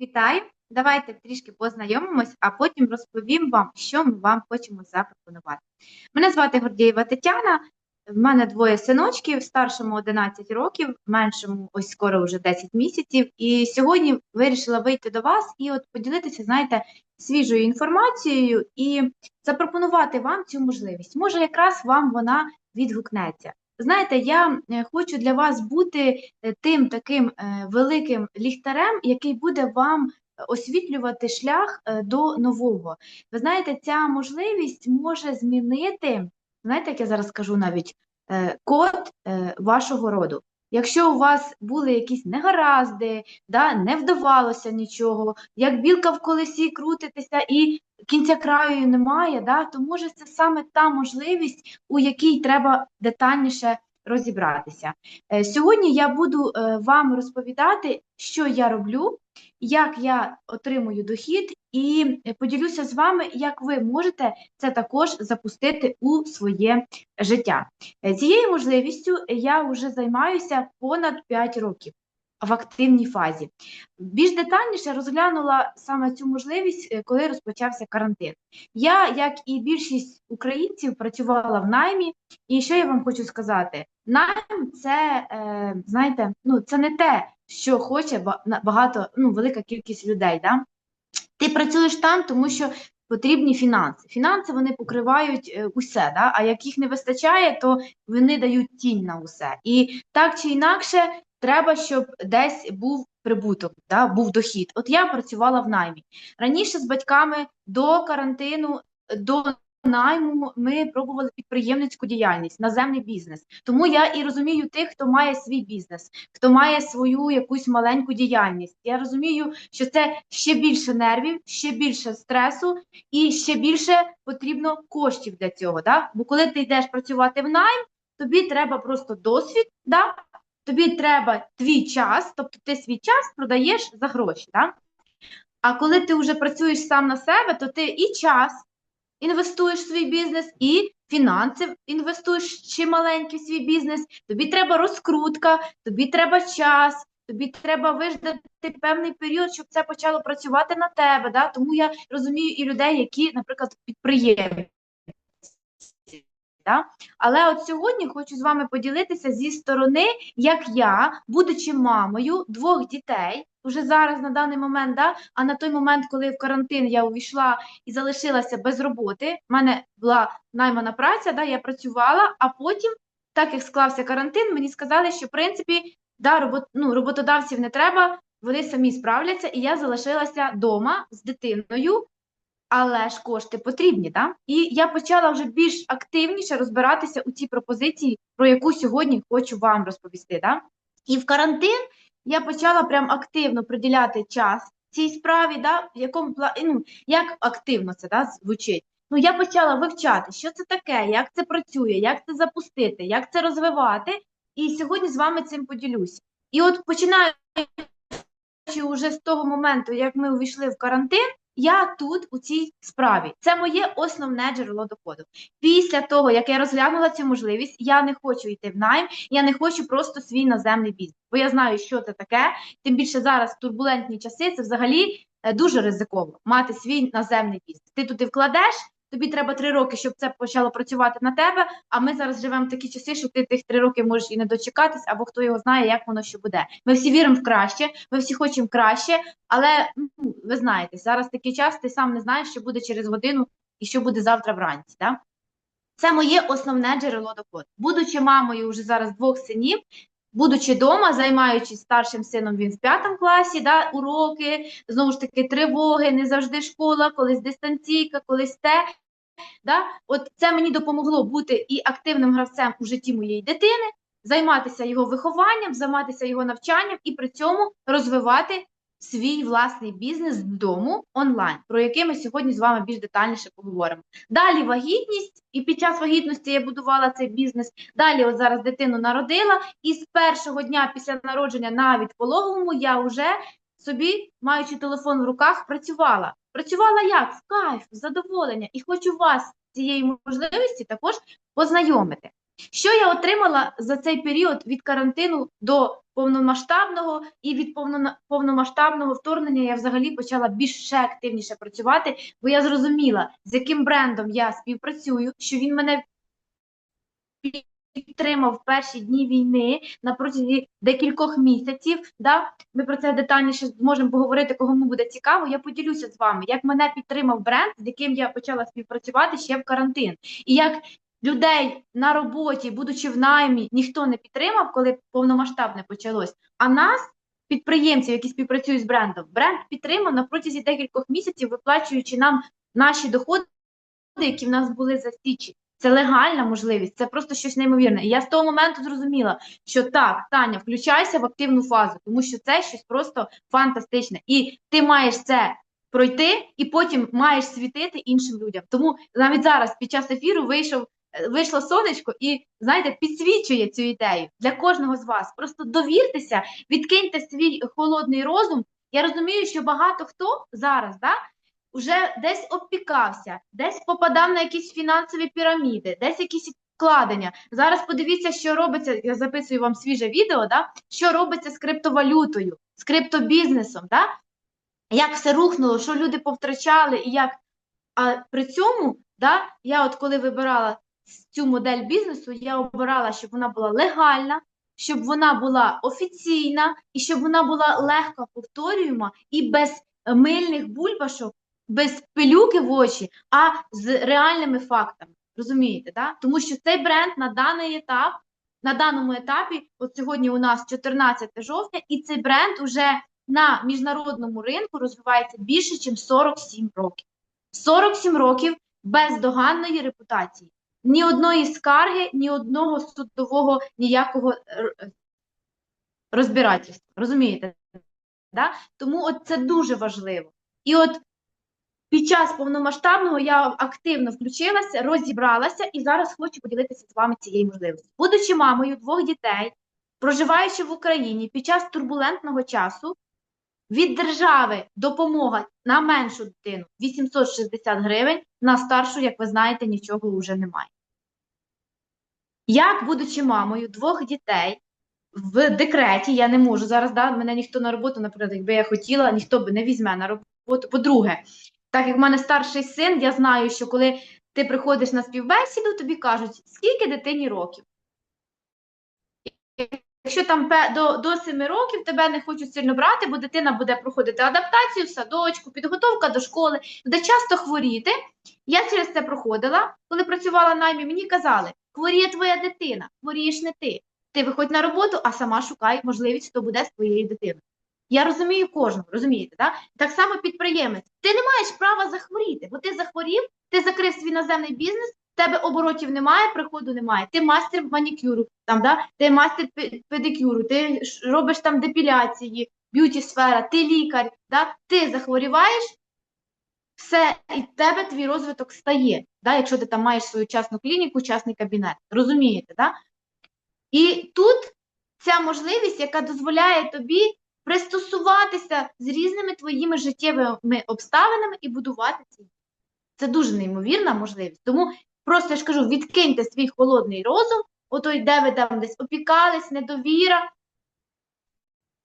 вітаю! Давайте трішки познайомимось, а потім розповім вам, що ми вам хочемо запропонувати. Мене звати Гордієва Тетяна. В мене двоє синочків, старшому 11 років, меншому ось скоро вже 10 місяців. І сьогодні вирішила вийти до вас і от поділитися, знаєте, свіжою інформацією і запропонувати вам цю можливість. Може, якраз вам вона відгукнеться. Знаєте, я е, хочу для вас бути е, тим таким е, великим ліхтарем, який буде вам освітлювати шлях до нового. Ви знаєте, ця можливість може змінити, знаєте, як я зараз скажу навіть код вашого роду. Якщо у вас були якісь негаразди, да, не вдавалося нічого, як білка в колесі крутитися і кінця краю немає, да, то може це саме та можливість, у якій треба детальніше розібратися. Е, Сьогодні я буду е, вам розповідати, що я роблю, як я отримую дохід, і е, поділюся з вами, як ви можете це також запустити у своє життя. Цією можливістю я вже займаюся понад 5 років в активній фазі. Більш детальніше розглянула саме цю можливість, е, коли розпочався карантин. Я, як і більшість українців, працювала в наймі, і що я вам хочу сказати? Найм це, е, знаєте, ну це не те, що хоче багато, ну, велика кількість людей. Да? Ти працюєш там, тому що потрібні фінанси. Фінанси вони покривають е, усе, да? а як їх не вистачає, то вони дають тінь на усе. І так чи інакше, треба, щоб десь був прибуток, да? був дохід. От я працювала в наймі. Раніше з батьками до карантину, до найму ми пробували підприємницьку діяльність, наземний бізнес. Тому я і розумію тих, хто має свій бізнес, хто має свою якусь маленьку діяльність. Я розумію, що це ще більше нервів, ще більше стресу і ще більше потрібно коштів для цього. Да? Бо коли ти йдеш працювати в найм, тобі треба просто досвід, да? Тобі треба твій час, тобто ти свій час продаєш за гроші. Да? А коли ти вже працюєш сам на себе, то ти і час інвестуєш в свій бізнес, і фінанси інвестуєш ще маленький в свій бізнес. Тобі треба розкрутка, тобі треба час, тобі треба виждати певний період, щоб це почало працювати на тебе. Да? Тому я розумію і людей, які, наприклад, підприємці. Да? Але от сьогодні хочу з вами поділитися зі сторони, як я, будучи мамою двох дітей, вже зараз на даний момент, да, а на той момент, коли в карантин я увійшла і залишилася без роботи, в мене була наймана праця, да, я працювала, а потім, так як склався карантин, мені сказали, що в принципі да, робот, ну, роботодавців не треба, вони самі справляться, і я залишилася вдома з дитиною. Але ж кошти потрібні, да? І я почала вже більш активніше розбиратися у цій пропозиції, про яку сьогодні хочу вам розповісти. Да? І в карантин я почала прям активно приділяти час цій справі, да? в якому ну, як активно це да, звучить. Ну, я почала вивчати, що це таке, як це працює, як це запустити, як це розвивати. І сьогодні з вами цим поділюся. І от починаючи уже з того моменту, як ми увійшли в карантин, я тут у цій справі. Це моє основне джерело доходу. Після того, як я розглянула цю можливість, я не хочу йти в найм, я не хочу просто свій наземний бізнес. Бо я знаю, що це таке. Тим більше зараз турбулентні часи це взагалі е, дуже ризиково мати свій наземний бізнес. Ти туди вкладеш. Тобі треба три роки, щоб це почало працювати на тебе. А ми зараз живемо в такі часи, що ти тих три роки можеш і не дочекатись, або хто його знає, як воно що буде. Ми всі віримо в краще, ми всі хочемо краще, але ну, ви знаєте, зараз такий час, ти сам не знаєш, що буде через годину і що буде завтра вранці. Да? Це моє основне джерело доходу. Будучи мамою вже зараз двох синів, будучи вдома, займаючись старшим сином, він в п'ятому класі, да, уроки, знову ж таки, тривоги, не завжди школа, колись дистанційка, колись те. Да? От це мені допомогло бути і активним гравцем у житті моєї дитини, займатися його вихованням, займатися його навчанням і при цьому розвивати свій власний бізнес з дому онлайн, про який ми сьогодні з вами більш детальніше поговоримо. Далі вагітність, і під час вагітності я будувала цей бізнес. Далі, от зараз дитину народила, і з першого дня після народження, навіть пологовому, я вже собі, маючи телефон в руках, працювала. Працювала як? В кайф, в задоволення. І хочу вас з цією можливості також познайомити. Що я отримала за цей період від карантину до повномасштабного і від повно- повномасштабного вторгнення я взагалі почала більш ще активніше працювати, бо я зрозуміла, з яким брендом я співпрацюю, що він мене підтримав в перші дні війни на протязі декількох місяців. Да? Ми про це детальніше зможемо поговорити, кому буде цікаво. Я поділюся з вами, як мене підтримав бренд, з яким я почала співпрацювати ще в карантин, і як людей на роботі, будучи в наймі, ніхто не підтримав, коли повномасштабне почалось. А нас, підприємців, які співпрацюють з брендом, бренд підтримав на протязі декількох місяців, виплачуючи нам наші доходи, які в нас були за січі. Це легальна можливість, це просто щось неймовірне. І я з того моменту зрозуміла, що так, Таня, включайся в активну фазу, тому що це щось просто фантастичне. І ти маєш це пройти, і потім маєш світити іншим людям. Тому навіть зараз, під час ефіру, вийшов, вийшло сонечко і, знаєте, підсвічує цю ідею для кожного з вас. Просто довіртеся, відкиньте свій холодний розум. Я розумію, що багато хто зараз, да, вже десь обпікався, десь попадав на якісь фінансові піраміди, десь якісь вкладення. Зараз подивіться, що робиться. Я записую вам свіже відео, да? що робиться з криптовалютою, з криптобізнесом, да? як все рухнуло, що люди повтрачали, і як. А при цьому, да, я от коли вибирала цю модель бізнесу, я обирала, щоб вона була легальна, щоб вона була офіційна і щоб вона була легко повторюєма і без мильних бульбашок без пилюки в очі, а з реальними фактами. Розумієте, да? Тому що цей бренд на даний етап, на даному етапі, от сьогодні у нас 14 жовтня, і цей бренд уже на міжнародному ринку розвивається більше, ніж 47 років. 47 років бездоганної репутації. Ні одної скарги, ні одного судового ніякого е, розбирательства. Розумієте? Да? Тому от це дуже важливо. І от під час повномасштабного я активно включилася, розібралася і зараз хочу поділитися з вами цією можливістю. Будучи мамою двох дітей, проживаючи в Україні під час турбулентного часу, від держави допомога на меншу дитину 860 гривень, на старшу, як ви знаєте, нічого вже немає. Як, будучи мамою двох дітей в декреті, я не можу зараз, да, мене ніхто на роботу, наприклад, якби я хотіла, ніхто би не візьме на роботу. По-друге, так як в мене старший син, я знаю, що коли ти приходиш на співбесіду, тобі кажуть, скільки дитині років. Якщо там до, до 7 років тебе не хочуть сильно брати, бо дитина буде проходити адаптацію в садочку, підготовка до школи, буде часто хворіти. Я через це проходила, коли працювала наймі, мені казали, хворіє твоя дитина, хворієш не ти. Ти виходь на роботу, а сама шукай можливість, хто буде з твоєю дитиною. Я розумію кожного, розумієте, так? Так само підприємець. Ти не маєш права захворіти, бо ти захворів, ти закрив свій наземний бізнес, тебе оборотів немає, приходу немає. Ти мастер манікюру, там, да? ти мастер педикюру, ти робиш там депіляції, б'юті сфера, ти лікар, да? ти захворіваєш, все, і в тебе твій розвиток стає, да? якщо ти там маєш свою частну клініку, частний кабінет. Розумієте, да? І тут ця можливість, яка дозволяє тобі пристосуватися з різними твоїми життєвими обставинами і будувати ці. Це дуже неймовірна можливість. Тому просто я ж кажу, відкиньте свій холодний розум, отой, де ви там десь опікались, недовіра.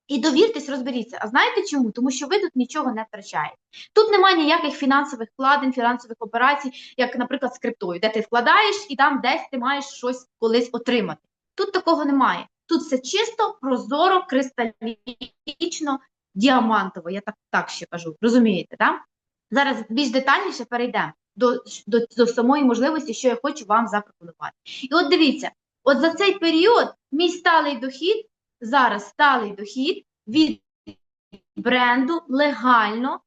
І довіртесь, розберіться. А знаєте чому? Тому що ви тут нічого не втрачаєте. Тут немає ніяких фінансових вкладень, фінансових операцій, як, наприклад, з криптою, де ти вкладаєш і там десь ти маєш щось колись отримати. Тут такого немає. Тут все чисто, прозоро, кристалічно, діамантово. Я так, так ще кажу. Розумієте, так? Зараз більш детальніше перейдемо до, до, до самої можливості, що я хочу вам запропонувати. І от дивіться, от за цей період мій сталий дохід, зараз сталий дохід від бренду легально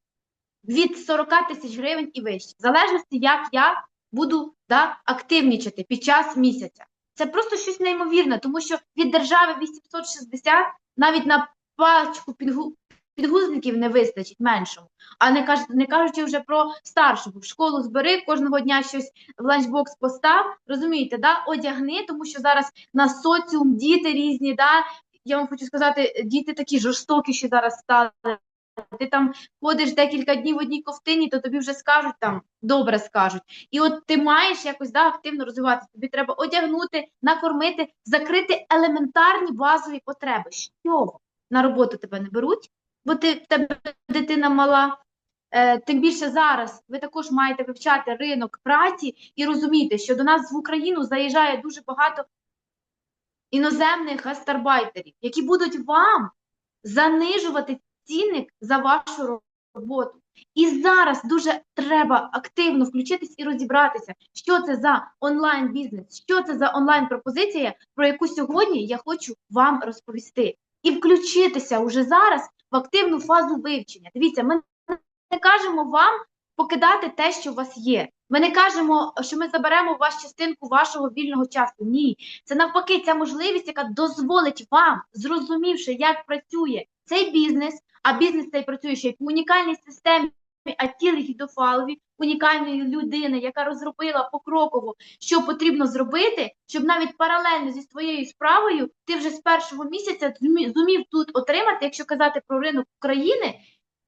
від 40 тисяч гривень і вище, в залежності, як я буду да, активнічати під час місяця. Це просто щось неймовірне, тому що від держави 860 навіть на пачку підгузників не вистачить меншому. А не кажуть, не кажучи вже про старшу, в школу збери, кожного дня щось в ланчбокс постав. Розумієте, да? одягни, тому що зараз на соціум діти різні, да? я вам хочу сказати, діти такі жорстокі, що зараз стали. Ти там ходиш декілька днів в одній ковтині, то тобі вже скажуть там добре скажуть. І от ти маєш якось да, активно розвиватися. Тобі треба одягнути, накормити, закрити елементарні базові потреби. Що на роботу тебе не беруть, бо ти в тебе дитина мала. Е, Тим більше зараз ви також маєте вивчати ринок праці і розуміти, що до нас в Україну заїжджає дуже багато іноземних гастарбайтерів, які будуть вам занижувати цінник за вашу роботу. І зараз дуже треба активно включитись і розібратися, що це за онлайн-бізнес, що це за онлайн-пропозиція, про яку сьогодні я хочу вам розповісти. І включитися уже зараз в активну фазу вивчення. Дивіться, ми не кажемо вам покидати те, що у вас є. Ми не кажемо, що ми заберемо у вас частинку вашого вільного часу. Ні, це навпаки, ця можливість, яка дозволить вам, зрозумівши, як працює цей бізнес, а бізнес цей працює ще й в унікальній системі, Атіли Гідофалові, унікальної людини, яка розробила покроково, що потрібно зробити, щоб навіть паралельно зі своєю справою ти вже з першого місяця зумі- зумів тут отримати, якщо казати про ринок України,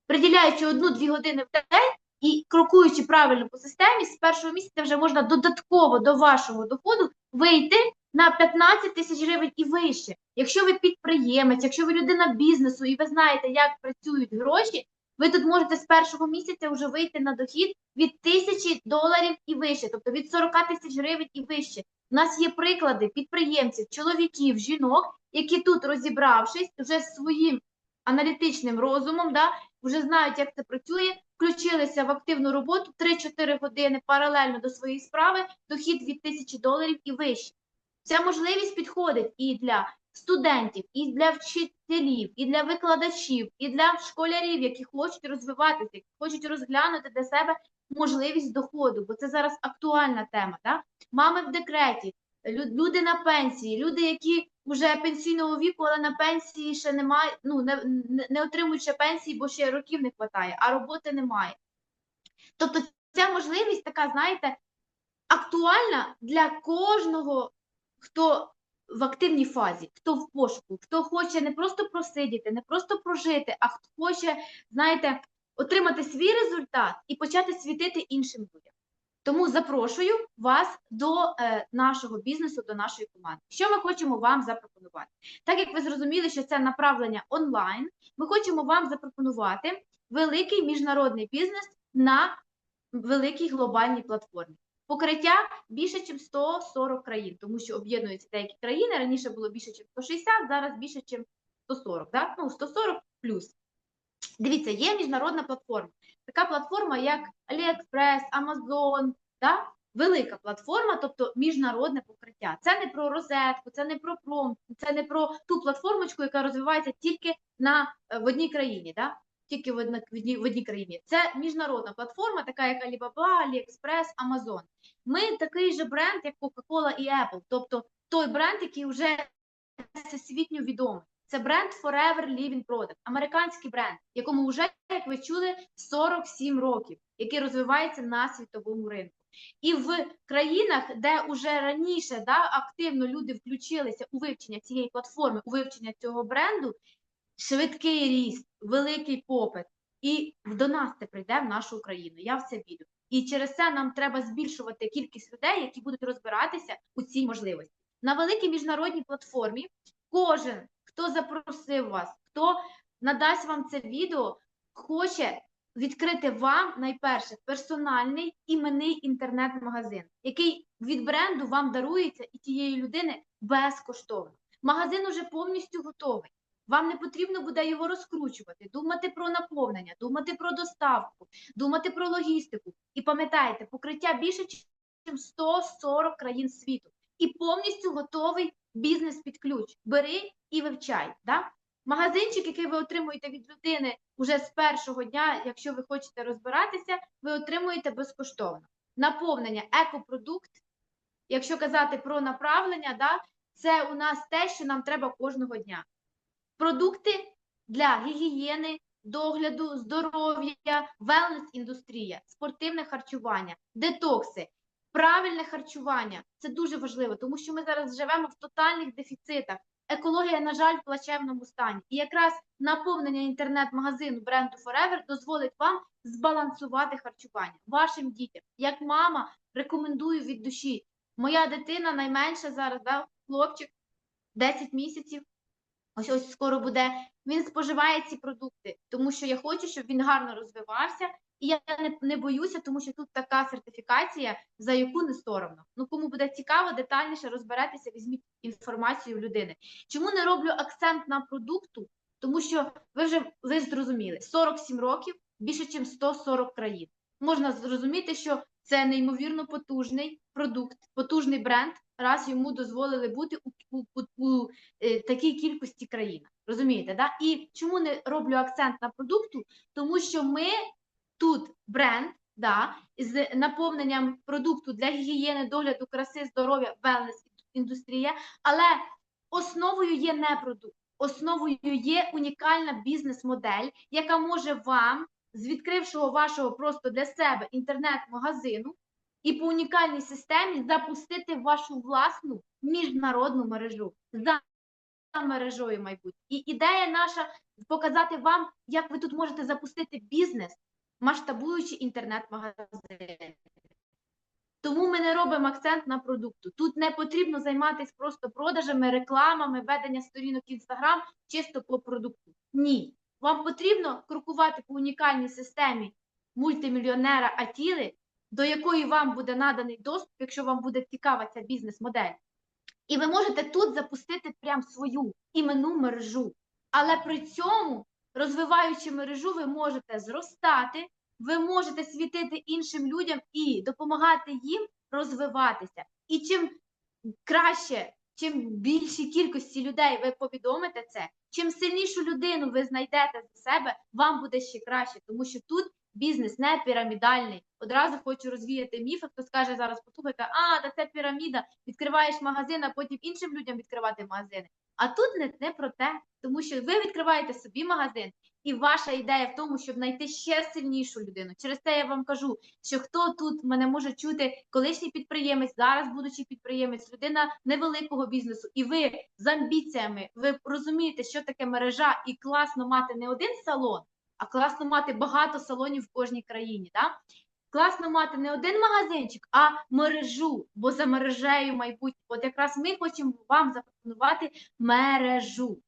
приділяючи одну-дві години в день і крокуючи правильно по системі, з першого місяця вже можна додатково до вашого доходу вийти на 15 тисяч гривень і вище. Якщо ви підприємець, якщо ви людина бізнесу і ви знаєте, як працюють гроші, ви тут можете з першого місяця вже вийти на дохід від тисячі доларів і вище, тобто від 40 тисяч гривень і вище. У нас є приклади підприємців, чоловіків, жінок, які тут розібравшись вже своїм аналітичним розумом, да, вже знають, як це працює, включилися в активну роботу 3-4 години паралельно до своєї справи, дохід від тисячі доларів і вище. Ця можливість підходить і для студентів, і для вчителів, і для викладачів, і для школярів, які хочуть розвиватися, які хочуть розглянути для себе можливість доходу, бо це зараз актуальна тема. Да? Мами в декреті, люди на пенсії, люди, які вже пенсійного віку, але на пенсії ще немає, ну не, не, отримують ще пенсії, бо ще років не вистачає, а роботи немає. Тобто ця можливість така, знаєте, актуальна для кожного, хто в активній фазі, хто в пошуку, хто хоче не просто просидіти, не просто прожити, а хто хоче, знаєте, отримати свій результат і почати світити іншим людям. Тому запрошую вас до е, нашого бізнесу, до нашої команди. Що ми хочемо вам запропонувати? Так як ви зрозуміли, що це направлення онлайн, ми хочемо вам запропонувати великий міжнародний бізнес на великій глобальній платформі. Покриття більше, ніж 140 країн, тому що об'єднуються деякі країни. Раніше було більше, ніж 160, зараз більше, ніж 140. Да? Ну, 140 плюс. Дивіться, є міжнародна платформа. Така платформа, як AliExpress, Amazon, да? велика платформа, тобто міжнародне покриття. Це не про розетку, це не про пром, це не про ту платформочку, яка розвивається тільки на, е, в одній країні. Да? Тільки в одній, в одній- країні. Це міжнародна платформа, така як Alibaba, AliExpress, Amazon. Ми такий же бренд, як Coca-Cola і Apple, тобто той бренд, який вже всесвітньо відомий. Це бренд Forever Living Product, американський бренд, якому вже, як ви чули, 47 років, який розвивається на світовому ринку. І в країнах, де вже раніше да, активно люди включилися у вивчення цієї платформи, у вивчення цього бренду, швидкий ріст, великий попит. І до нас це прийде в нашу Україну. Я в це вірю. І через це нам треба збільшувати кількість людей, які будуть розбиратися у цій можливості. На великій міжнародній платформі кожен, хто запросив вас, хто надасть вам це відео, хоче відкрити вам найперше персональний іменний інтернет-магазин, який від бренду вам дарується і тієї людини безкоштовно. Магазин уже повністю готовий. Вам не потрібно буде його розкручувати, думати про наповнення, думати про доставку, думати про логістику. І пам'ятайте, покриття більше, ніж 140 країн світу. І повністю готовий бізнес під ключ. Бери і вивчай. Да? Магазинчик, який ви отримуєте від людини уже з першого дня, якщо ви хочете розбиратися, ви отримуєте безкоштовно. Наповнення екопродукт. Якщо казати про направлення, да, це у нас те, що нам треба кожного дня. Продукти для гігієни, догляду, здоров'я, велнес-індустрія, спортивне харчування, детокси, правильне харчування. Це дуже важливо, тому що ми зараз живемо в тотальних дефіцитах. екологія, на жаль, в плачевному стані. І якраз наповнення інтернет-магазину бренду Forever дозволить вам збалансувати харчування вашим дітям. Як мама рекомендую від душі. Моя дитина найменша зараз, да, хлопчик 10 місяців. Ось ось скоро буде. Він споживає ці продукти, тому що я хочу, щоб він гарно розвивався. І я не, не боюся, тому що тут така сертифікація, за яку не соромно. Ну кому буде цікаво, детальніше розберетеся, візьміть інформацію в людини. Чому не роблю акцент на продукту? Тому що ви вже ви зрозуміли 47 років, більше ніж 140 країн. Можна зрозуміти, що це неймовірно потужний продукт, потужний бренд, раз йому дозволили бути у, у, у, у е, такій кількості країн. Розумієте, да? І чому не роблю акцент на продукту? Тому що ми тут бренд, да, з наповненням продукту для гігієни, догляду, краси, здоров'я, велнес індустрія, але основою є не продукт, основою є унікальна бізнес-модель, яка може вам з відкрившого вашого просто для себе інтернет-магазину і по унікальній системі запустити вашу власну міжнародну мережу за мережою майбутнє. І ідея наша показати вам, як ви тут можете запустити бізнес, масштабуючи інтернет-магазин. Тому ми не робимо акцент на продукту. Тут не потрібно займатися просто продажами, рекламами, ведення сторінок Інстаграм чисто по продукту. Ні. Вам потрібно крокувати по унікальній системі мультимільйонера Атіли, до якої вам буде наданий доступ, якщо вам буде цікава ця бізнес-модель. І ви можете тут запустити прям свою іменну мережу. Але при цьому, розвиваючи мережу, ви можете зростати, ви можете світити іншим людям і допомагати їм розвиватися. І чим краще, чим більшій кількості людей ви повідомите це, чим сильнішу людину ви знайдете за себе, вам буде ще краще, тому що тут бізнес не пірамідальний. Одразу хочу розвіяти міфи. Хто скаже зараз, послухайте, а та це піраміда, відкриваєш магазин, а потім іншим людям відкривати магазини. А тут не, не про те, тому що ви відкриваєте собі магазин, і ваша ідея в тому, щоб знайти ще сильнішу людину. Через це я вам кажу, що хто тут мене може чути, колишній підприємець, зараз будучи підприємець, людина невеликого бізнесу, і ви з амбіціями, ви розумієте, що таке мережа, і класно мати не один салон, а класно мати багато салонів в кожній країні. Да? Класно мати не один магазинчик, а мережу, бо за мережею майбутнє. От якраз ми хочемо вам запропонувати мережу.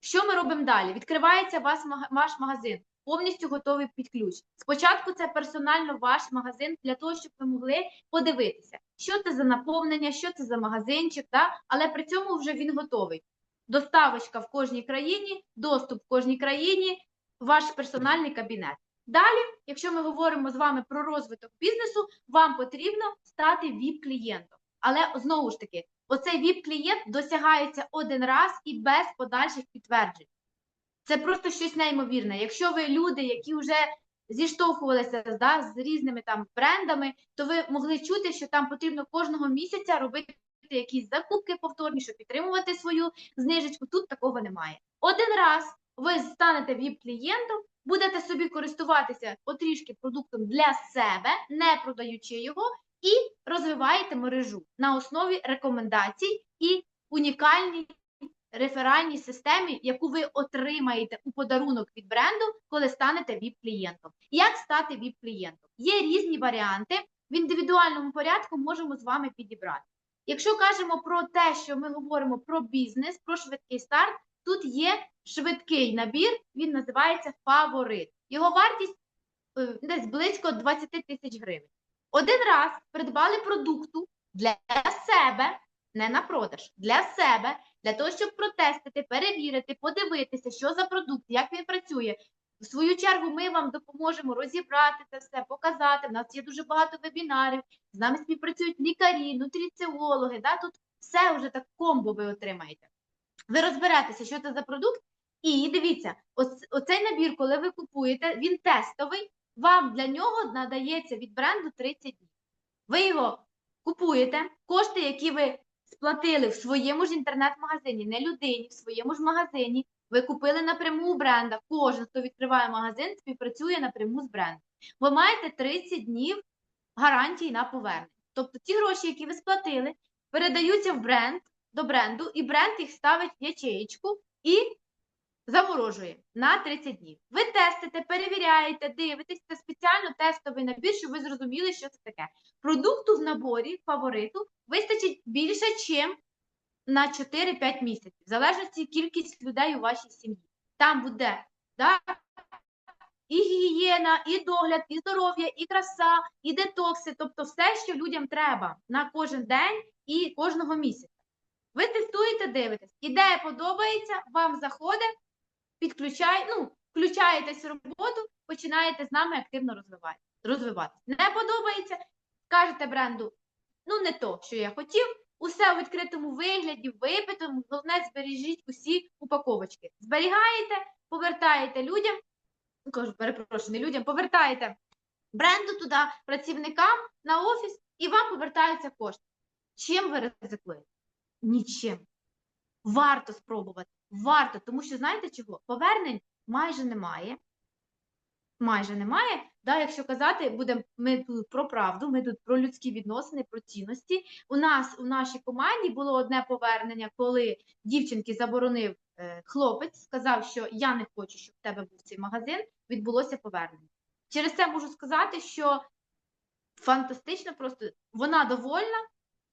Що ми робимо далі? Відкривається вас, ваш магазин, повністю готовий під ключ. Спочатку це персонально ваш магазин для того, щоб ви могли подивитися, що це за наповнення, що це за магазинчик, да? але при цьому вже він готовий. Доставочка в кожній країні, доступ в кожній країні, ваш персональний кабінет. Далі, якщо ми говоримо з вами про розвиток бізнесу, вам потрібно стати ВІП-клієнтом. Але знову ж таки, оцей ВІП-клієнт досягається один раз і без подальших підтверджень. Це просто щось неймовірне. Якщо ви люди, які вже зіштовхувалися да, з різними там брендами, то ви могли чути, що там потрібно кожного місяця робити якісь закупки повторні, щоб підтримувати свою знижечку. Тут такого немає. Один раз ви станете ВІП-клієнтом, будете собі користуватися потрішки продуктом для себе, не продаючи його, і розвиваєте мережу на основі рекомендацій і унікальній реферальній системі, яку ви отримаєте у подарунок від бренду, коли станете ВІП-клієнтом. Як стати ВІП-клієнтом? Є різні варіанти. В індивідуальному порядку можемо з вами підібрати. Якщо кажемо про те, що ми говоримо про бізнес, про швидкий старт, тут є швидкий набір, він називається фаворит. Його вартість е, десь близько 20 тисяч гривень. Один раз придбали продукту для себе, не на продаж, для себе, для того, щоб протестити, перевірити, подивитися, що за продукт, як він працює. В свою чергу, ми вам допоможемо розібрати це все, показати. У нас є дуже багато вебінарів, з нами співпрацюють лікарі, нутриціологи. Да? Тут все вже так комбо ви отримаєте. Ви розберетеся, що це за продукт, і дивіться, ось, оцей набір, коли ви купуєте, він тестовий, вам для нього надається від бренду 30 днів. Ви його купуєте, кошти, які ви сплатили в своєму ж інтернет-магазині, не людині, в своєму ж магазині, ви купили напряму у бренда. Кожен, хто відкриває магазин, співпрацює напряму з брендом. Ви маєте 30 днів гарантії на повернення. Тобто ті гроші, які ви сплатили, передаються в бренд, до бренду, і бренд їх ставить в ячеєчку і заморожує на 30 днів. Ви тестите, перевіряєте, дивитесь, це спеціально тестовий набір, щоб ви зрозуміли, що це таке. Продукту в наборі фавориту вистачить більше, ніж на 4-5 місяців, в залежності кількість людей у вашій сім'ї. Там буде да, і гігієна, і догляд, і здоров'я, і краса, і детокси, тобто все, що людям треба на кожен день і кожного місяця. Ви тестуєте, дивитесь, ідея подобається, вам заходить, підключає, ну, включаєтесь в роботу, починаєте з нами активно розвивати, розвиватися. Не подобається, кажете бренду, ну не то, що я хотів. Усе у відкритому вигляді, випитому, головне, збережіть усі упаковочки. Зберігаєте, повертаєте людям, ну, кажу, перепрошую, не людям, повертаєте бренду туди, працівникам на офіс, і вам повертаються кошти. Чим ви ризикуєте? Нічим. Варто спробувати. Варто, тому що знаєте чого? Повернень майже немає. Майже немає. Да, якщо казати, будемо ми тут про правду, ми тут про людські відносини, про цінності. У нас у нашій команді було одне повернення, коли дівчинки заборонив е, хлопець, сказав, що я не хочу, щоб в тебе був цей магазин. Відбулося повернення. Через це можу сказати, що фантастично, просто вона довольна,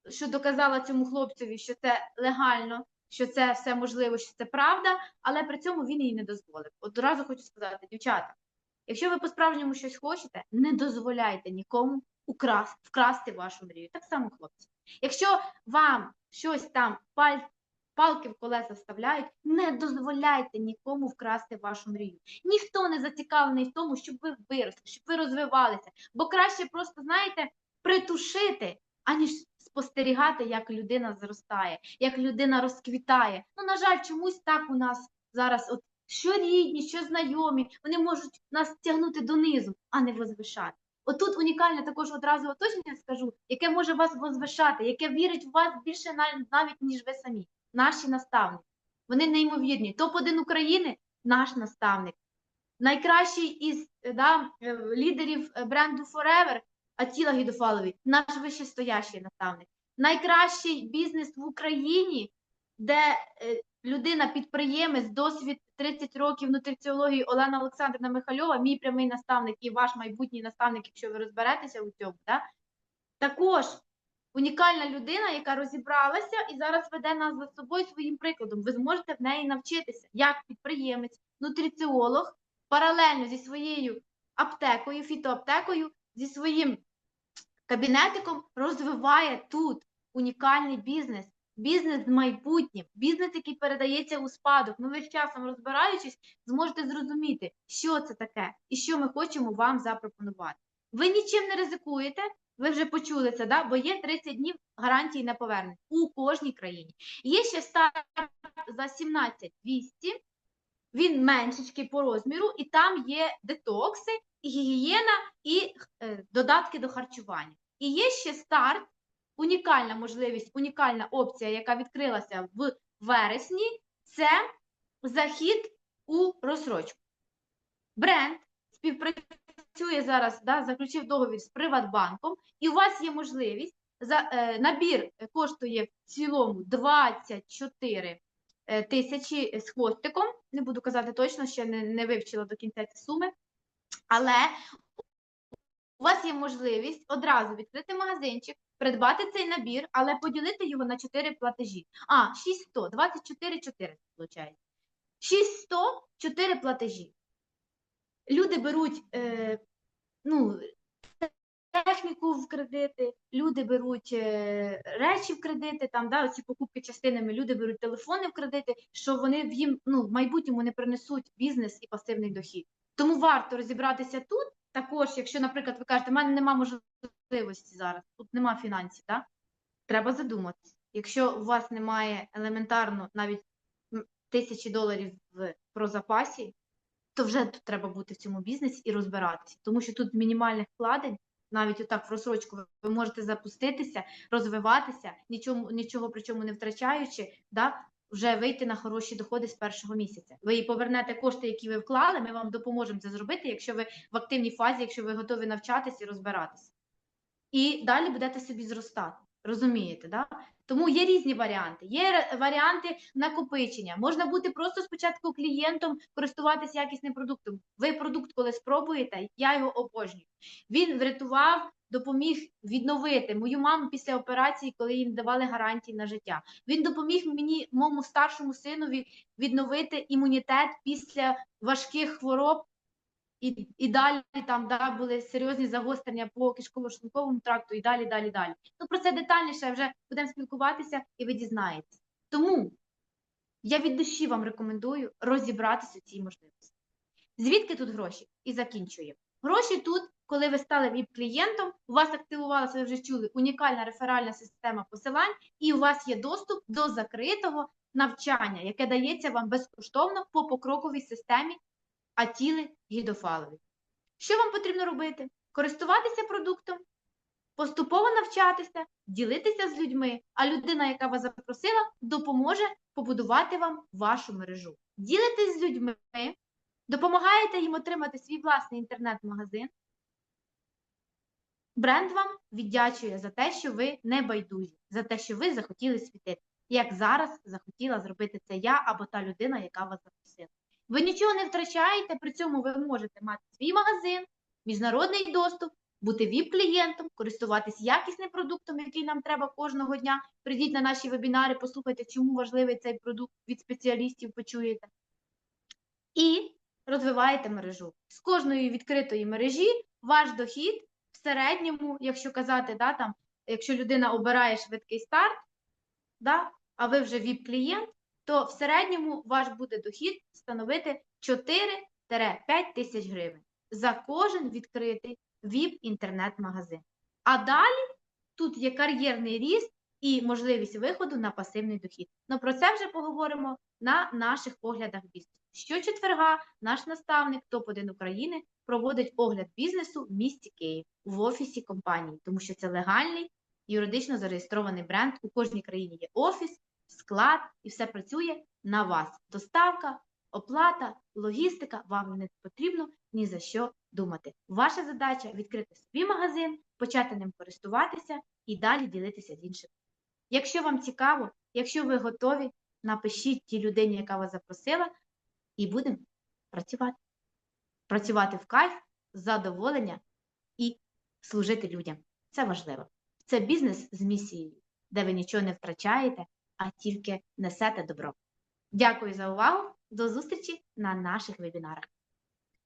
що доказала цьому хлопцеві, що це легально, що це все можливо, що це правда, але при цьому він їй не дозволив. Одразу хочу сказати, дівчата. Якщо ви по-справжньому щось хочете, не дозволяйте нікому украс, вкрасти вашу мрію. Так само, хлопці. Якщо вам щось там паль, палки в колеса вставляють, не дозволяйте нікому вкрасти вашу мрію. Ніхто не зацікавлений в тому, щоб ви виросли, щоб ви розвивалися. Бо краще просто, знаєте, притушити, аніж спостерігати, як людина зростає, як людина розквітає. Ну, на жаль, чомусь так у нас зараз от що рідні, що знайомі, вони можуть нас тягнути донизу, а не возвишати. Отут унікальне також одразу оточення скажу, яке може вас возвишати, яке вірить в вас більше навіть, ніж ви самі. Наші наставники. Вони неймовірні. Топ-1 України наш наставник. Найкращий із да, е, лідерів е, бренду Forever Атіла Гідофалові, наш вищестоящий наставник. Найкращий бізнес в Україні, де е, людина-підприємець, досвід 30 років нутриціології Олена Олександрівна Михальова, мій прямий наставник і ваш майбутній наставник, якщо ви розберетеся у цьому. Да? Також унікальна людина, яка розібралася і зараз веде нас за собою своїм прикладом. Ви зможете в неї навчитися як підприємець, нутриціолог, паралельно зі своєю аптекою, фітоаптекою, зі своїм кабінетиком розвиває тут унікальний бізнес. Бізнес з майбутнім, бізнес, який передається у спадок. Ну, ви з часом розбираючись, зможете зрозуміти, що це таке і що ми хочемо вам запропонувати. Ви нічим не ризикуєте, ви вже почули це, да? бо є 30 днів гарантії на повернення у кожній країні. Є ще старт за 17 200, він меншечкий по розміру, і там є детокси, і гігієна, і е, додатки до харчування. І є ще старт, унікальна можливість, унікальна опція, яка відкрилася в вересні, це захід у розсрочку. Бренд співпрацює зараз, да, заключив договір з Приватбанком, і у вас є можливість за е, набір коштує в цілому 24 е, тисячі з хвостиком. Не буду казати точно, ще не, не вивчила до кінця ці суми. Але у вас є можливість одразу відкрити магазинчик, придбати цей набір, але поділити його на 4 платежі. А, 6100, 24 400, виходить. 6100, 4 платежі. Люди беруть е, ну, техніку в кредити, люди беруть е, речі в кредити, там, да, ці покупки частинами, люди беруть телефони в кредити, що вони в їм ну, в майбутньому не принесуть бізнес і пасивний дохід. Тому варто розібратися тут. Також, якщо, наприклад, ви кажете, в мене немає можливості зараз, тут немає фінансів, да? треба задуматися. Якщо у вас немає елементарно навіть тисячі доларів в прозапасі, то вже тут треба бути в цьому бізнесі і розбиратися. Тому що тут мінімальних вкладень, навіть отак в розсрочку, ви- можете запуститися, розвиватися, нічого, нічого при чому не втрачаючи, да? вже вийти на хороші доходи з першого місяця. Ви повернете кошти, які ви вклали, ми вам допоможемо це зробити, якщо ви в активній фазі, якщо ви готові навчатися і розбиратися. І далі будете собі зростати. Розумієте, да? Тому є різні варіанти. Є варіанти накопичення. Можна бути просто спочатку клієнтом, користуватися якісним продуктом. Ви продукт, коли спробуєте, я його обожнюю. Він врятував, допоміг відновити мою маму після операції, коли їй давали гарантії на життя. Він допоміг мені, моєму старшому синові, відновити імунітет після важких хвороб. І, і далі там да, були серйозні загострення по кишково-шлунковому тракту, і далі, далі, далі. Ну про це детальніше вже будемо спілкуватися, і ви дізнаєтесь. Тому я від душі вам рекомендую розібратися в цій можливості. Звідки тут гроші? І закінчуємо. Гроші тут, коли ви стали ВІП-клієнтом, у вас активувалася, ви вже чули, унікальна реферальна система посилань, і у вас є доступ до закритого навчання, яке дається вам безкоштовно по покроковій системі Атіли Гідофалові. Що вам потрібно робити? Користуватися продуктом, поступово навчатися, ділитися з людьми, а людина, яка вас запросила, допоможе побудувати вам вашу мережу. Ділитесь з людьми, допомагаєте їм отримати свій власний інтернет-магазин. Бренд вам віддячує за те, що ви не байдужі, за те, що ви захотіли світити, як зараз захотіла зробити це я або та людина, яка вас запросила. Ви нічого не втрачаєте, при цьому ви можете мати свій магазин, міжнародний доступ, бути ВІП-клієнтом, користуватись якісним продуктом, який нам треба кожного дня. Прийдіть на наші вебінари, послухайте, чому важливий цей продукт від спеціалістів, почуєте. І розвиваєте мережу. З кожної відкритої мережі ваш дохід в середньому, якщо казати, да, там, якщо людина обирає швидкий старт, да, а ви вже ВІП-клієнт, то в середньому ваш буде дохід становити 4-5 тисяч гривень за кожен відкритий ВІП-інтернет-магазин. А далі тут є кар'єрний ріст і можливість виходу на пасивний дохід. Ну про це вже поговоримо на наших оглядах бізнесу. Щочетверга наш наставник топ-1 України проводить огляд бізнесу в місті Київ в офісі компанії, тому що це легальний юридично зареєстрований бренд. У кожній країні є офіс, склад і все працює на вас. Доставка, оплата, логістика. Вам не потрібно ні за що думати. Ваша задача відкрити свій магазин, почати ним користуватися і далі ділитися з іншими. Якщо вам цікаво, якщо ви готові, напишіть тій людині, яка вас запросила, і будемо працювати. Працювати в кайф, задоволення і служити людям. Це важливо. Це бізнес з місією, де ви нічого не втрачаєте, а тільки несете добро. Дякую за увагу. До зустрічі на наших вебінарах.